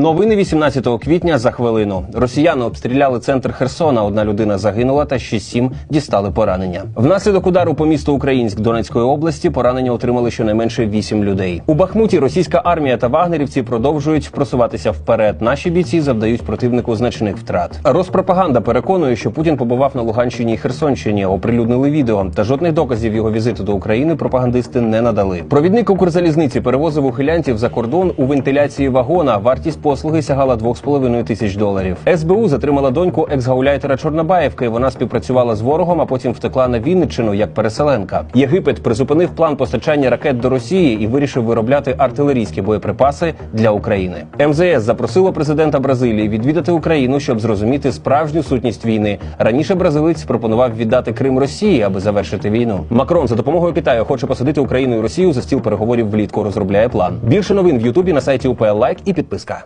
Новини 18 квітня за хвилину. Росіяни обстріляли центр Херсона. Одна людина загинула, та ще сім дістали поранення. Внаслідок удару по місту Українськ Донецької області поранення отримали щонайменше вісім людей. У Бахмуті російська армія та вагнерівці продовжують просуватися вперед. Наші бійці завдають противнику значних втрат. Розпропаганда переконує, що Путін побував на Луганщині і Херсонщині. Оприлюднили відео та жодних доказів його візиту до України пропагандисти не надали. Провідник Укрзалізниці перевозив ухилянців за кордон у вентиляції вагона. Вартість послуги сягала 2,5 тисяч доларів. СБУ затримала доньку екс-гауляйтера Чорнобаєвки. Вона співпрацювала з ворогом, а потім втекла на Вінниччину як переселенка. Єгипет призупинив план постачання ракет до Росії і вирішив виробляти артилерійські боєприпаси для України. МЗС запросило президента Бразилії відвідати Україну, щоб зрозуміти справжню сутність війни. Раніше бразилець пропонував віддати Крим Росії, аби завершити війну. Макрон за допомогою Китаю хоче посадити Україну і Росію за стіл переговорів влітку. Розробляє план. Більше новин в Ютубі на сайті УПЛ Лайк і підписка.